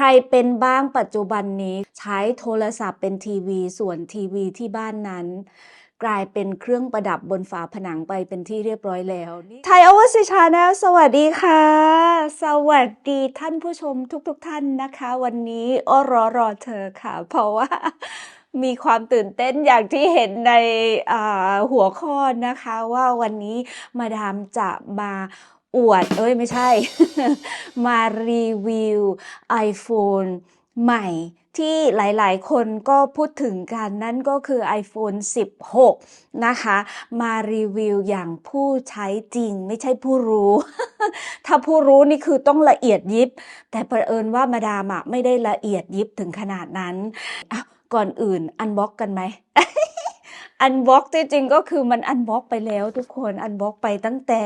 ใครเป็นบ้างปัจจุบันนี้ใช้โทรศัพท์เป็นทีวี ส่วนทีวีที่บ้านนั้น กลายเป็นเครื่องประดับบนฝาผนังไปเป็นที่เรียบร้อยแล้วไทยอวสิชาแนลสวัสดีค่ะ สวัสดีท่านผู้ชมทุกๆทท่านนะคะ วันนี้อ้อรอรอเธอค่ะ เพราะว่ามีความตื่นเต้นอย่างที่เห็นในหัวข้อนะคะ ว่าวันนี้มาดามจะมา อวด เอ้ยไม่ใช่ มารีวิว iPhone ใหม่ที่หลายๆ คนก็พูดถึงกันนั่นก็คือ iPhone 16 นะคะ มารีวิวอย่างผู้ใช้จริงไม่ใช่ผู้รู้ ถ้าผู้รู้นี่คือต้องละเอียดยิบ แต่เผอิญว่ามาดามะไม่ได้ละเอียดยิบถึงขนาดนั้น ก่อนอื่นอันบ็อกกันไหม อันบล็อกจริงๆก็คือมันอันบล็อกไปแล้วทุกคนอันบล็อกไปตั้งแต่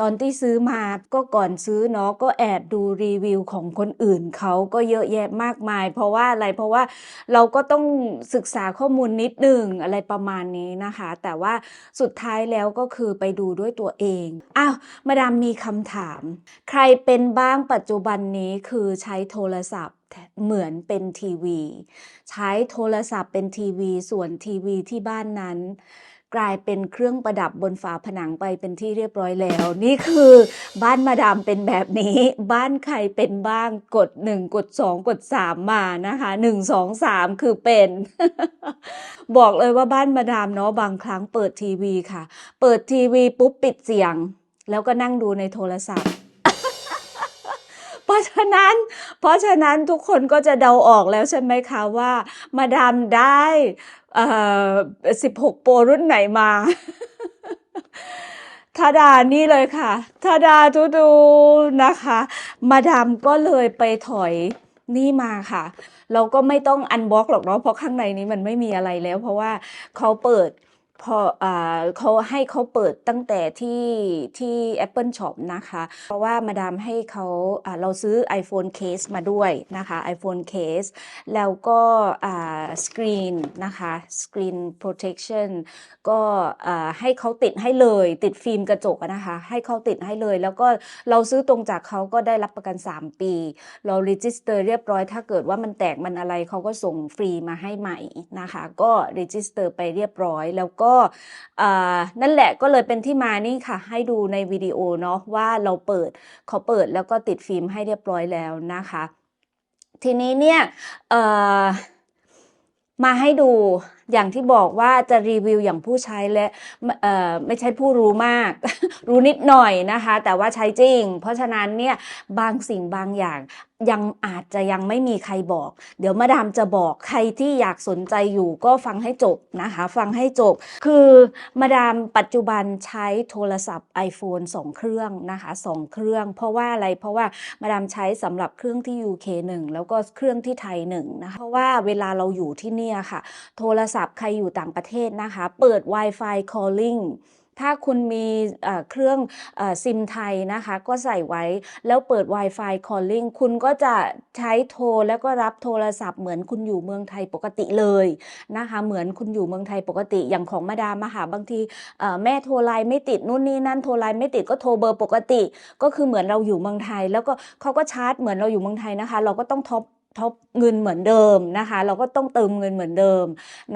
ตอนที่ซื้อมาก็ก่อนซื้อเนาะก็แอบดูรีวิวของคนอื่นเขาก็เยอะแยะมากมาย เพราะว่าอะไรเพราะว่าเราก็ต้องศึกษาข้อมูลนิดหนึ่งอะไรประมาณนี้นะคะ แต่ว่าสุดท้ายแล้วก็คือไปดูด้วยตัวเองอ้าวมาดามมีคำถาม ใครเป็นบ้างปัจจุบันนี้คือใช้โทรศัพท์ เหมือนเป็นทีวี ใช้โทรศัพท์เป็นทีวี ส่วนทีวีที่บ้านนั้น กลายเป็นเครื่องประดับบนฝาผนังไปเป็นที่เรียบร้อยแล้ว นี่คือบ้านมาดามเป็นแบบนี้ บ้านใครเป็นบ้างกด1กด2กด3มานะคะ1 2 3คือเป็น บอกเลยว่าบ้านมาดามเนาะบางครั้งเปิดทีวีค่ะ เปิดทีวีปุ๊บปิดเสียง แล้วก็นั่งดูในโทรศัพท์ะฉะนั้น เพราะฉะนั้นทุกคนก็จะเดาออกแล้วใช่ไหมคะว่า มาดามได้อ่อ16โปรรุ่นไหนมาทาดานี่เลยค่ะทาดาทูดูนะคะ มาดามก็เลยไปถอยนี่มาค่ะ เราก็ไม่ต้องอันบล็อกหรอกเนาะเพราะข้างในนี้มันไม่มีอะไรแล้ว เพราะว่าเขาเปิด พออ่าเขาให้เขาเปิดตั้งแต่ที่ที่ Apple Shop นะคะ เพราะว่ามาดามให้เขาอ่าเราซื้อ iPhone case มาด้วยนะคะ iPhone case แล้วก็อ่าสกรีนนะคะ screen protection ก็อ่าให้เขาติดให้เลยติดฟิล์มกระจกนะคะ ให้เขาติดให้เลย แล้วก็เราซื้อตรงจากเขาก็ได้รับประกัน 3 ปี เรา register เรียบร้อย ถ้าเกิดว่ามันแตกมันอะไรเขาก็ส่งฟรีมาให้ใหม่นะคะ ก็ register ไปเรียบร้อยแล้วก็อ่านั่นแหละก็เลยเป็นที่มานี่ค่ะ ให้ดูในวิดีโอเนาะว่าเราเปิดเขาเปิดแล้วก็ติดฟิล์มให้เรียบร้อยแล้วนะคะ ทีนี้เนี่ยมาให้ดู อย่างที่บอกว่าจะรีวิวอย่างผู้ใช้และไม่ใช่ผู้รู้มาก รู้นิดหน่อยนะคะ แต่ว่าใช้จริง เพราะฉะนั้นเนี่ยบางสิ่งบางอย่างยังอาจจะยังไม่มีใครบอก เดี๋ยวมาดามจะบอกใครที่อยากสนใจอยู่ก็ฟังให้จบนะคะ ฟังให้จบ คือมาดามปัจจุบันใช้โทรศัพท์ iPhone 2 เครื่องนะคะ2เครื่อง เพราะว่าอะไรเพราะว่ามาดามใช้สำหรับเครื่องที่ UK 1แล้วก็เครื่องที่ไทย1นะคะเพราะว่าเวลาเราอยู่ที่เนี่ยค่ะ โทรศัพท์ใครอยู่ต่างประเทศนะคะ เปิด Wi-Fi calling ถ้าคุณมีเครื่องอซิมไทยนะคะ ก็ใส่ไว้แล้วเปิด Wi-Fi calling คุณก็จะใช้โทรแล้วก็รับโทรศัพท์เหมือนคุณอยู่เมืองไทยปกติเลยนะคะ เหมือนคุณอยู่เมืองไทยปกติอย่างของมาดามมาหาบางทีแม่โทรไลน์ไม่ติดนู่นนี่นั่นโทรไลน์ไม่ติดก็โทรเบอร์ปกติ ก็คือเหมือนเราอยู่เมืองไทย แล้วก็เขาก็ชาร์จเหมือนเราอยู่เมืองไทยนะคะ เราก็ต้องท็อป ท็อปเงินเหมือนเดิมนะคะ เราก็ต้องเติมเงินเหมือนเดิม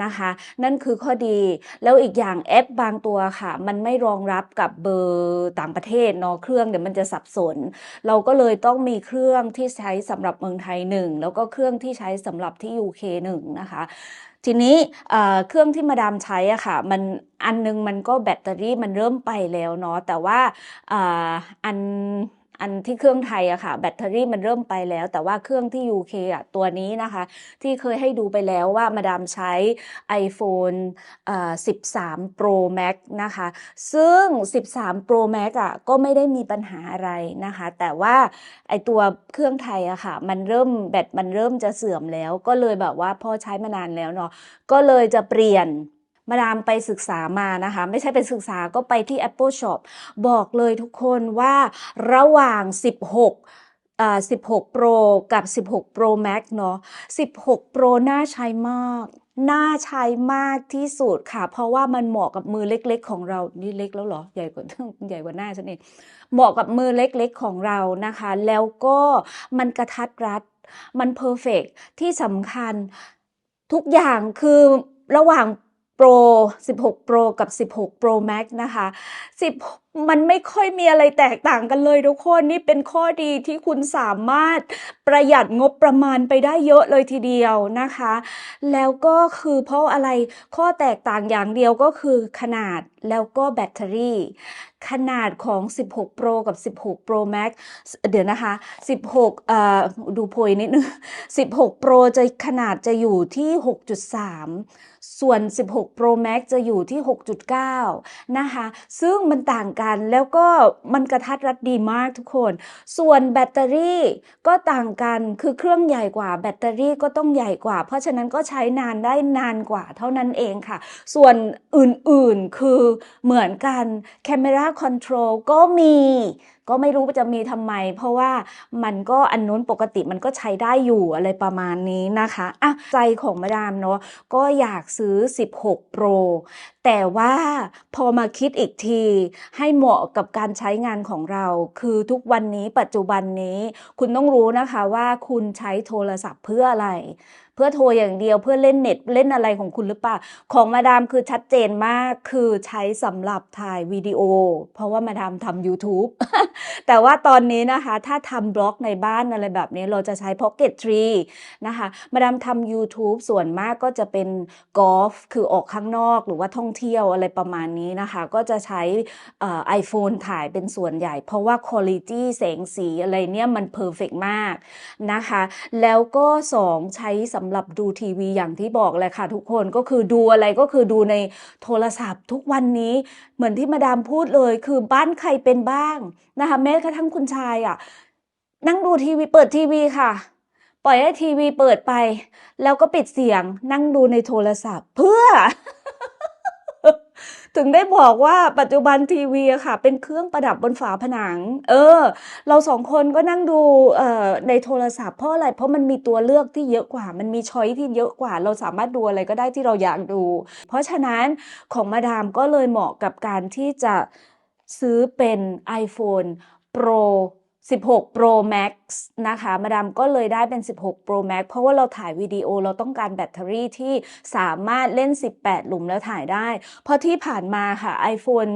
นะคะ นั่นคือข้อดีแล้วอีกอย่างแอปบางตัวค่ะ มันไม่รองรับกับเบอร์ต่างประเทศเนาะเครื่องเดี๋ยวมันจะสับสน เราก็เลยต้องมีเครื่องที่ใช้สำหรับเมืองไทยหนึ่งแล้วก็เครื่องที่ใช้สำหรับที่ UK หนึ่งนะคะทีนี้เครื่องที่มาดามใช้อะค่ะมันอันนึงมันก็แบตเตอรี่มันเริ่มไปแล้วเนาะแต่ว่าอ่าอัน อันที่เครื่องไทยอะค่ะ แบตเตอรี่มันเริ่มไปแล้ว แต่ว่าเครื่องที่ UK อะตัวนี้นะคะ ที่เคยให้ดูไปแล้วว่ามาดามใช้ iPhone อ่13 Pro Max นะคะ ซึ่ง 13 Pro Max อะก็ไม่ได้มีปัญหาอะไรนะคะ แต่ว่าไอตัวเครื่องไทยอะค่ะ มันเริ่มแบตมันเริ่มจะเสื่อมแล้ว ก็เลยแบบว่าพอใช้มานานแล้วเนาะก็เลยจะเปลี่ยน มาดามไปศึกษามานะคะ ไม่ใช่ไปศึกษาก็ไปที่ Apple Shop บอกเลยทุกคนว่าระหว่าง 16อ่า16 Pro กับ 16 Pro Max เนาะ 16 Pro น่าใช้มาก น่าใช้มากที่สุดค่ะ เพราะว่ามันเหมาะกับมือเล็ก ๆ ของเรา นี่เล็กแล้วเหรอ ใหญ่กว่าใหญ่กว่าหน้าฉันเองเหมาะกับมือเล็ก ๆ ของเรานะคะ แล้วก็มันกระทัดรัด มันเพอร์เฟกที่สำคัญทุกอย่างคือระหว่าง Pro 16 Pro กับ 16 Pro Max นะคะ 10 มันไม่ค่อยมีอะไรแตกต่างกันเลยทุกคน นี่เป็นข้อดีที่คุณสามารถประหยัดงบประมาณไปได้เยอะเลยทีเดียวนะคะ แล้วก็คือเพราะอะไรข้อแตกต่างอย่างเดียวก็คือขนาดแล้วก็แบตเตอรี่ ขนาดของ 16 Pro กับ 16 Pro Max เดี๋ยวนะคะ 16เอ่อดูโพยนิดนึง 16 Pro จะขนาดจะอยู่ที่ 6.3 ส่วน 16 Pro Max จะอยู่ที่ 6.9 นะคะ ซึ่งมันต่างกันแล้วก็มันกระทัดรัดดีมากทุกคน ส่วนแบตเตอรี่ก็ต่างกัน คือเครื่องใหญ่กว่า แบตเตอรี่ก็ต้องใหญ่กว่า เพราะฉะนั้นก็ใช้นานได้นานกว่าเท่านั้นเองค่ะ ส่วนอื่นๆคือเหมือนกัน Camera Control ก็มีก็ไม่รู้จะมีทำไม เพราะว่ามันก็อันนู้นปกติมันก็ใช้ได้อยู่อะไรประมาณนี้นะคะอะใจของมาดามเนาะก็อยากซื้อ 16 Pro แต่ว่าพอมาคิดอีกทีให้เหมาะกับการใช้งานของเรา คือทุกวันนี้ปัจจุบันนี้ คุณต้องรู้นะคะว่าคุณใช้โทรศัพท์เพื่ออะไร เพื่อโทรอย่างเดียวเพื่อเล่นเน็ตเล่นอะไรของคุณหรือเปล่า ของมาดามคือชัดเจนมากคือใช้สำหรับถ่ายวิดีโอ เพราะว่ามาดามทำ YouTube แต่ว่าตอนนี้นะคะถ้าทำบล็อกในบ้านอะไรแบบนี้เราจะใช้ Pocket Tree นะคะมาดามทำ YouTube ส่วนมากก็จะเป็นกอล์ฟคือออกข้างนอกหรือว่าท่องเที่ยวอะไรประมาณนี้นะคะ ก็จะใช้ไอโฟนถ่ายเป็นส่วนใหญ่ เพราะว่าคุณภาพแสงสีอะไรเนี่ยมันเพอร์เฟกมากนะคะ แล้วก็ 2 ใช้สำหรับดูทีวีอย่างที่บอกเลยค่ะทุกคนก็คือดูอะไรก็คือดูในโทรศัพท์ทุกวันนี้เหมือนที่มาดามพูดเลยคือบ้านใครเป็นบ้างนะคะแม้กระทั่งคุณชายอะนั่งดูทีวีเปิดทีวีค่ะ ปล่อยให้ทีวีเปิดไป แล้วก็ปิดเสียงนั่งดูในโทรศัพท์เพื่อ ถึงได้บอกว่าปัจจุบันทีวีอะค่ะ เป็นเครื่องประดับบนฝาผนัง เออ เราสองคนก็นั่งดูในโทรศัพท์เพราะอะไร เพราะมันมีตัวเลือกที่เยอะกว่า มันมีช้อยที่เยอะกว่า เราสามารถดูอะไรก็ได้ที่เราอยากดู เพราะฉะนั้นของมาดามก็เลยเหมาะกับการที่จะซื้อเป็น iPhone Pro 16 Pro Max นะคะ มาดามก็เลยได้เป็น 16 Pro Max เพราะว่าเราถ่ายวิดีโอเราต้องการแบตเตอรี่ที่สามารถเล่น 18 หลุมแล้วถ่ายได้ เพราะที่ผ่านมาค่ะ iPhone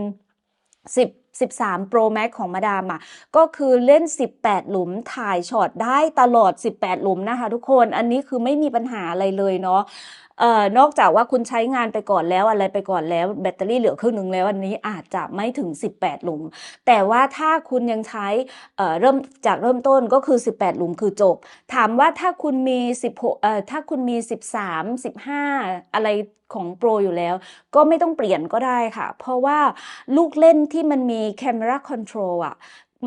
10 13 Pro Max ของมาดามอะก็คือเล่น 18 หลุมถ่ายช็อตได้ตลอด 18 หลุมนะคะทุกคน อันนี้คือไม่มีปัญหาอะไรเลยเนาะ เอ่อนอกจากว่าคุณใช้งานไปก่อนแล้วอะไรไปก่อนแล้ว แบตเตอรี่เหลือครึ่งหนึ่งแล้วอันนี้อาจจะไม่ถึง 18 หลุม แต่ว่าถ้าคุณยังใช้เอ่อเริ่มจากเริ่มต้นก็คือ 18 หลุมคือจบ ถามว่าถ้าคุณมี 16เอ่อถ้าคุณมี 13 15 อะไรของโปรอยู่แล้ว ก็ไม่ต้องเปลี่ยนก็ได้ค่ะ เพราะว่าลูกเล่นที่มันมี Camera Control อะ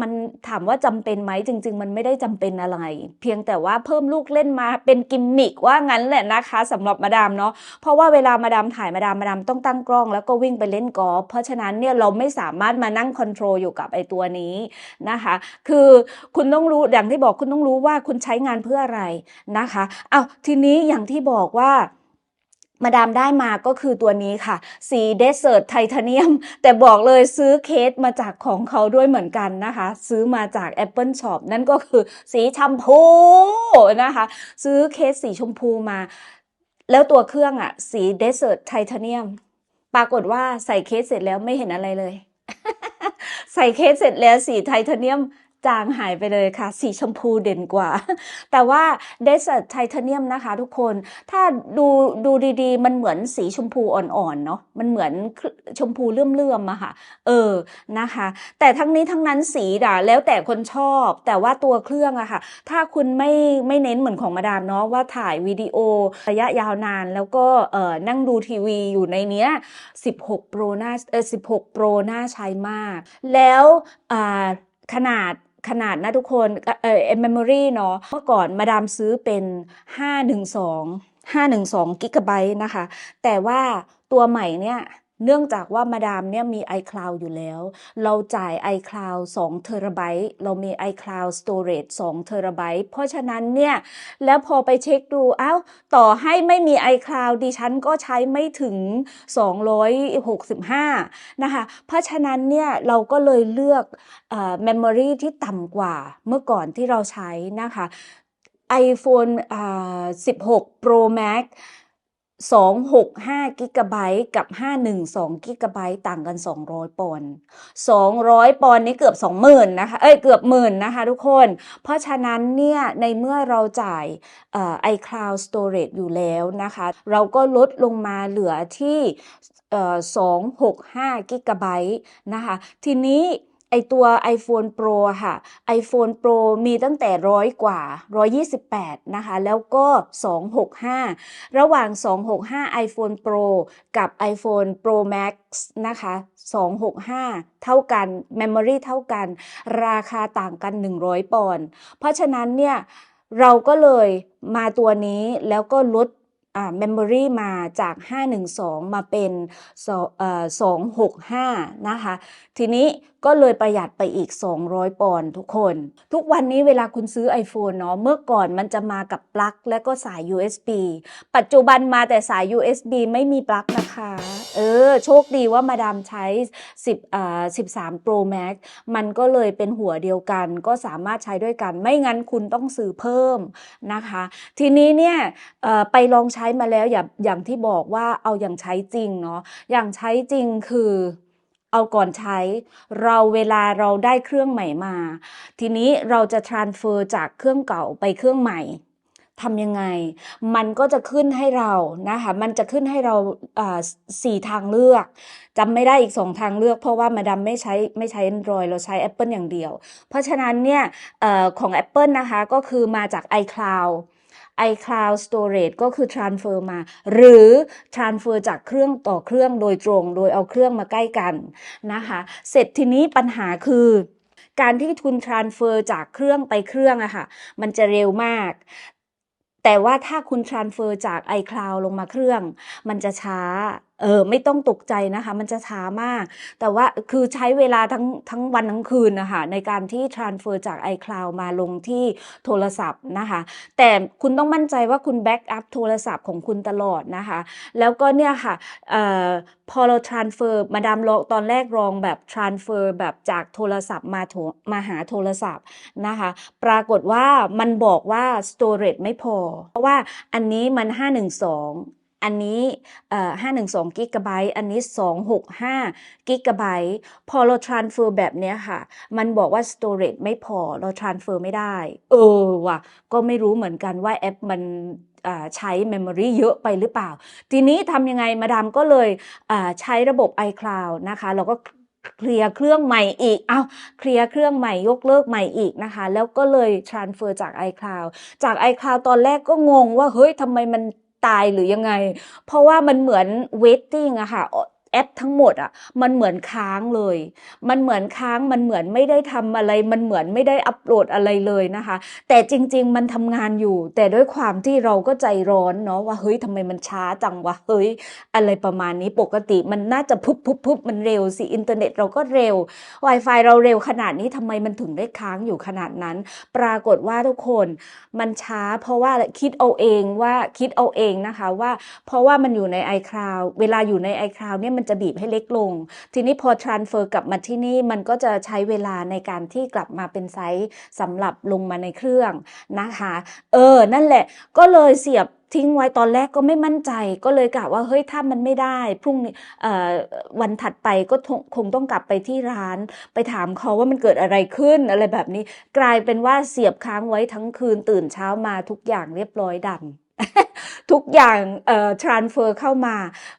มันถามว่าจำเป็นไหมจริง ๆ มันไม่ได้จำเป็นอะไร เพียงแต่ว่าเพิ่มลูกเล่นมาเป็นกิมมิกว่างั้นแหละนะคะสำหรับมาดามเนาะเพราะว่าเวลามาดามถ่ายมาดามมาดามต้องตั้งกล้อง แล้วก็วิ่งไปเล่นกอล์ฟเพราะฉะนั้นเนี่ยเราไม่สามารถมานั่งคอนโทรลอยู่กับไอตัวนี้นะคะ คือคุณต้องรู้อย่างที่บอกคุณต้องรู้ว่าคุณใช้งานเพื่ออะไรนะคะเอาวทีนี้อย่างที่บอกว่า มาดามได้มาก็คือตัวนี้ค่ะ สีเดสเซ r ร์ไทเทเนียม แต่บอกเลยซื้อเคสมาจากของเขาด้วยเหมือนกันนะคะ ซื้อมาจาก Apple Shop นั่นก็คือสีชมพูนะคะ ซื้อเคสสีชมพูมา แล้วตัวเครื่องอะสีเดสเซ r ร์ไทเทเนียม ปรากฏว่าใส่เคสเสร็จแล้วไม่เห็นอะไรเลย ใส่เคสเสร็จแล้วสีไทเทเนียม จางหายไปเลยค่ะ สีชมพูเด่นกว่า แต่ว่าเดสเซ r ร์ไทเทเนียมนะคะทุกคนถ้าดูดูดีๆ มันเหมือนสีชมพูอ่อนๆเนาะมันเหมือนชมพูเลื่อมๆอะค่ะ เออนะคะ แต่ทั้งนี้ทั้งนั้นสีด่าแล้วแต่คนชอบ แต่ว่าตัวเครื่องอะค่ะ ถ้าคุณไม่ไม่เน้นเหมือนของมาดามเนาะว่าถ่ายวิดีโอระยะยาวนานแล้วก็เออนั่งดูทีวีอยู่ในเนี้ย 16 Pro น่าเออ16 Pro น่าใช้มาก แล้วอ่าขนาด ขนาดนะทุกคนเอ่อเมมโมรี่เนาะเมื่อก่อนมาดามซื้อเป็น 512 512กิกะไบต์นะคะ แต่ว่าตัวใหม่เนี่ย เนื่องจากว่ามาดามเนี่ยมี iCloud อยู่แล้ว เราจ่าย iCloud 2เทราไบต์เรามี iCloud storage 2เทราไบต์เพราะฉะนั้นเนี่ย แล้วพอไปเช็คดูอ้าวต่อให้ไม่มี iCloud ดิฉันก็ใช้ไม่ถึง 265 นะคะ เพราะฉะนั้นเนี่ย เราก็เลยเลือกเอ่อ memory ที่ต่ำกว่าเมื่อก่อนที่เราใช้นะคะ iPhone อ่า16 Pro Max 265กิกะไบต์กับ 512กิกะไบต์ต่างกัน 200 ปอนด์200 ปอนด์นี่เกือบ 20,000นะคะเอ้ยเกือบหมื่นนะคะทุกคน เพราะฉะนั้นเนี่ยในเมื่อเราจ่ายเอ่อ iCloud Storage อยู่แล้วนะคะ เราก็ลดลงมาเหลือที่เอ่อ265กิกะไบต์นะคะ ทีนี้ ไอตัว iPhone Pro ค่ะ iPhone Pro มีตั้งแต่ร้อยกว่า 128 นะคะ แล้วก็ 265 ระหว่าง 265 iPhone Pro กับ iPhone Pro Max นะคะ 265 เท่ากัน Memory เท่ากัน ราคาต่างกัน 100 ปอนด์ เพราะฉะนั้นเนี่ย เราก็เลยมาตัวนี้แล้วก็ลดอ่า Memory มาจาก 512 มาเป็นสอเอ่อ265 นะคะ ทีนี้ก็เลยประหยัดไปอีก 200 ปอนด์ทุกคน ทุกวันนี้เวลาคุณซื้อ iPhone เนาะเมื่อก่อนมันจะมากับปลั๊กและก็สาย USB ปัจจุบันมาแต่สาย USB ไม่มีปลั๊กนะคะ เออ โชคดีว่ามาดามใช้ 10อ่า13 Pro Max มันก็เลยเป็นหัวเดียวกัน ก็สามารถใช้ด้วยกัน ไม่งั้นคุณต้องซื้อเพิ่มนะคะ ทีนี้เนี่ยเอ่อไปลองใช้มาแล้วอย่างอย่างที่บอกว่าเอาอย่างใช้จริงเนาะอย่างใช้จริงคือ เอาก่อนใช้ เราเวลาเราได้เครื่องใหม่มา ทีนี้เราจะ transfer จากเครื่องเก่าไปเครื่องใหม่ทำยังไง มันก็จะขึ้นให้เรานะคะ มันจะขึ้นให้เราสี่ทางเลือกจำไม่ได้อีกสองทางเลือก เพราะว่ามาดามไม่ใช้ไม่ใช้ Android เราใช้ Apple อย่างเดียว เพราะฉะนั้นเนี่ยเอ่อของ Apple นะคะก็คือมาจาก iCloud iCloud Storage ก็คือ transfer มา หรือ transfer จากเครื่องต่อเครื่องโดยตรง โดยเอาเครื่องมาใกล้กันนะคะ เสร็จทีนี้ปัญหาคือการที่คุณ transfer จากเครื่องไปเครื่องอะค่ะ มันจะเร็วมาก แต่ว่าถ้าคุณ transfer จาก iCloud ลงมาเครื่อง มันจะช้า เออไม่ต้องตกใจนะคะ มันจะช้ามาก แต่ว่าคือใช้เวลาทั้งทั้งวันทั้งคืนนะคะในการที่ transfer จาก iCloud มาลงที่โทรศัพท์นะคะ แต่คุณต้องมั่นใจว่าคุณแบ็กอัพโทรศัพท์ของคุณตลอดนะคะ แล้วก็เนี่ยค่ะออพอเรา transfer มาดามลองตอนแรกลองแบบ transfer แบบจากโทรศัพท์มาโทรมาหาโทรศัพท์นะคะ ปรากฏว่ามันบอกว่า storage ไม่พอ เพราะว่าอันนี้มัน 512 อันนี้เอ่อ512กิกะไบต์อันนี้265กิกะไบต์พอเรา transfer แบบเนี้ยค่ะ มันบอกว่า storage ไม่พอเรา transfer ไม่ได้ เออว่ะ ก็ไม่รู้เหมือนกันว่าแอปมันใช้ memory เยอะไปหรือเปล่า ทีนี้ทำยังไงมาดามก็เลยใช้ระบบ iCloud นะคะเราก็เคลียร์เครื่องใหม่อีก เอา้าเคลียร์เครื่องใหม่ยกเลิกใหม่อีกนะคะ แล้วก็เลย transfer จาก iCloud จาก iCloud ตอนแรกก็งงว่า เฮ้ยทำไมมัน ตายหรือยังไง เพราะว่ามันเหมือน waiting อะค่ะ แอปทั้งหมดอะมันเหมือนค้างเลย มันเหมือนค้างมันเหมือนไม่ได้ทำอะไร มันเหมือนไม่ได้อัปโหลดอะไรเลยนะคะ แต่จริง ๆ มันทำงานอยู่ แต่ด้วยความที่เราก็ใจร้อนเนาะว่าเฮ้ยทำไมมันช้าจังวะเฮ้ย อะไรประมาณนี้ปกติมันน่าจะพุบพุบพุบมันเร็วสิอินเทอร์เน็ตเราก็เร็ว Wi-Fi เราเร็วขนาดนี้ทำไมมันถึงได้ค้างอยู่ขนาดนั้น ปรากฏว่าทุกคนมันช้า เพราะว่าคิดเอาเองว่าคิดเอาเองนะคะว่า เพราะว่ามันอยู่ใน iCloud เวลาอยู่ใน iCloud เนี่ยมันจะบีบให้เล็กลง ทีนี้พอ transfer กลับมาที่นี่มันก็จะใช้เวลาในการที่กลับมาเป็นไซส์สำหรับลงมาในเครื่องนะคะ เออ นั่นแหละ ก็เลยเสียบทิ้งไว้ตอนแรกก็ไม่มั่นใจก็เลยกะว่าเฮ้ยถ้ามันไม่ได้พรุ่งนี้วันถัดไปก็คงคงต้องกลับไปที่ร้าน ไปถามเขาว่ามันเกิดอะไรขึ้นอะไรแบบนี้ กลายเป็นว่าเสียบค้างไว้ทั้งคืนตื่นเช้ามาทุกอย่างเรียบร้อยดัน ทุกอย่างเอ่อ transfer เข้ามา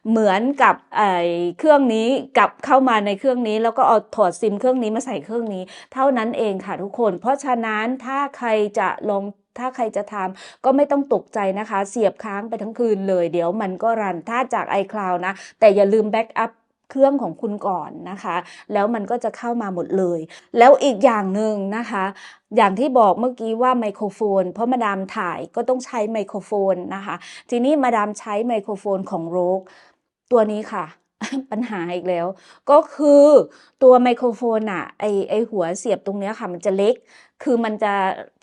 เหมือนกับไอ้เครื่องนี้กับเข้ามาในเครื่องนี้ แล้วก็เอาถอดซิมเครื่องนี้มาใส่เครื่องนี้ เท่านั้นเองค่ะทุกคน เพราะฉะนั้นถ้าใครจะลองถ้าใครจะทำก็ไม่ต้องตกใจนะคะ เสียบค้างไปทั้งคืนเลย เดี๋ยวมันก็รันถ้าจาก iCloud นะ แต่อย่าลืมแบ็กอัพ เครื่องของคุณก่อนนะคะ แล้วมันก็จะเข้ามาหมดเลย แล้วอีกอย่างหนึ่งนะคะ อย่างที่บอกเมื่อกี้ว่าไมโครโฟน เพราะมาดามถ่ายก็ต้องใช้ไมโครโฟนนะคะ ทีนี้มาดามใช้ไมโครโฟนของโรกตัวนี้ค่ะปัญหาอีกแล้ว ก็คือตัวไมโครโฟนอะไอไอหัวเสียบตรงเนี้ยค่ะ มันจะเล็ก คือมันจะ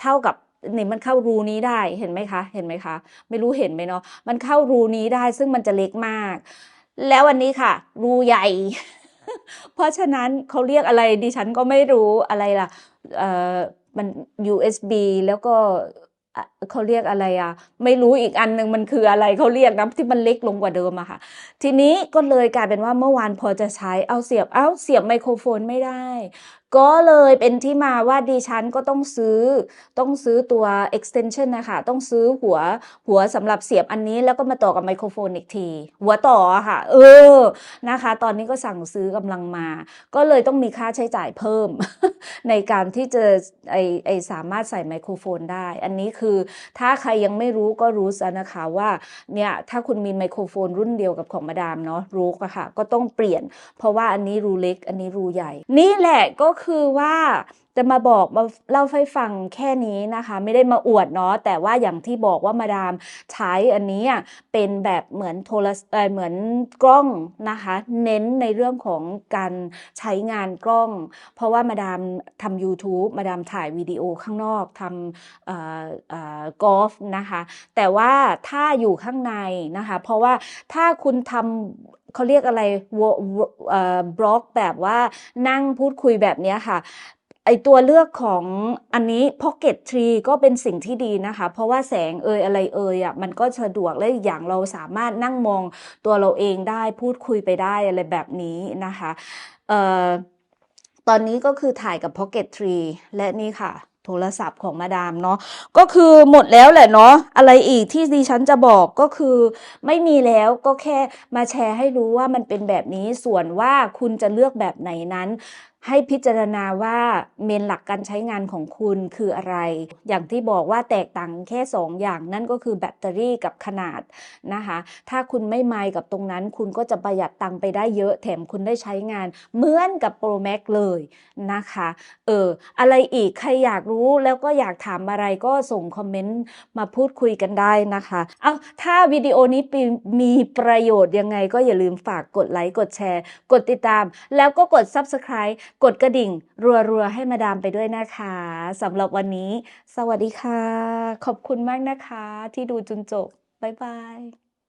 เท่ากับนี่มันเข้ารูนี้ได้เห็นไหมคะ เห็นไหมคะ ไม่รู้เห็นไหมเนาะมันเข้ารูนี้ได้ซึ่งมันจะเล็กมาก แล้ววันนี้ค่ะ รูใหญ่ เพราะฉะนั้นเขาเรียกอะไรดิฉันก็ไม่รู้อะไรล่ะเออมัน USB แล้วก็เขาเรียกอะไรอะ ไม่รู้อีกอันหนึ่งมันคืออะไรเขาเรียกนะที่มันเล็กลงกว่าเดิมอะค่ะ ทีนี้ก็เลยกลายเป็นว่าเมื่อวานพอจะใช้เอาเสียบเอาเสียบไมโครโฟนไม่ได้ก็เลยเป็นที่มาว่าดิฉันก็ต้องซื้อ ต้องซื้อตัว extension นะคะ ต้องซื้อหัวหัวสำหรับเสียบอันนี้แล้วก็มาต่อกับไมโครโฟนอีกที หัวต่อค่ะ เออนะคะ ตอนนี้ก็สั่งซื้อกำลังมา ก็เลยต้องมีค่าใช้จ่ายเพิ่ม ในการที่จะไอไอสามารถใส่ไมโครโฟนได้ อันนี้คือถ้าใครยังไม่รู้ก็รู้ซะนะคะว่าเนี่ยถ้าคุณมีไมโครโฟนรุ่นเดียวกับของมาดามเนาะรู้ค่ะก็ต้องเปลี่ยน เพราะว่าอันนี้รูเล็ก อันนี้รูใหญ่ นี่แหละก็คือว่า จะมาบอกมาเล่าให้ฟังแค่นี้นะคะ ไม่ได้มาอวดเนาะแต่ว่าอย่างที่บอกว่ามาดามใช้อันนี้อะเป็นแบบเหมือนโทรศเอ่อเหมือนกล้องนะคะ เน้นในเรื่องของการใช้งานกล้อง เพราะว่ามาดามทำ YouTube มาดามถ่ายวิดีโอข้างนอกทำเอ่อเอ่อกอล์ฟนะคะ แต่ว่าถ้าอยู่ข้างในนะคะ เพราะว่าถ้าคุณทำเขาเรียกอะไรบล็อกแบบว่านั่งพูดคุยแบบนี้ค่ะ ไอตัวเลือกของอันนี้ Pocket Tree ก็เป็นสิ่งที่ดีนะคะ เพราะว่าแสงเอยอะไรเอยอะมันก็สะดวกและอย่างเราสามารถนั่งมองตัวเราเองได้พูดคุยไปได้อะไรแบบนี้นะคะเอ่อตอนนี้ก็คือถ่ายกับ Pocket Tree และนี่ค่ะ โทรศัพท์ของมาดามเนาะก็คือหมดแล้วแหละเนาะอะไรอีกที่ดิฉันจะบอกก็คือ ไม่มีแล้วก็แค่มาแชร์ให้รู้ว่ามันเป็นแบบนี้ส่วนว่าคุณจะเลือกแบบไหนนั้น ให้พิจารณาว่าเมนหลักการใช้งานของคุณคืออะไร อย่างที่บอกว่าแตกต่างแค่ 2 อย่างนั่นก็คือแบตเตอรี่กับขนาดนะคะ ถ้าคุณไม่ไมค์กับตรงนั้น คุณก็จะประหยัดตังไปได้เยอะแถมคุณได้ใช้งาน เหมือนกับ Pro Max เลยนะคะ เออ อะไรอีกใครอยากรู้แล้วก็อยากถามอะไรก็ส่งคอมเมนต์มาพูดคุยกันได้นะคะ เอาถ้าวิดีโอนี้มีประโยชน์ยังไงก็อย่าลืมฝากกดไลค์กดแชร์ กดติดตาม แล้วก็กด Subscribe กดกระดิ่ง รัวๆ ให้มาดามไปด้วยนะคะสำหรับวันนี้ สวัสดีค่ะ ขอบคุณมากนะคะ ที่ดูจนจบ บ๊ายบาย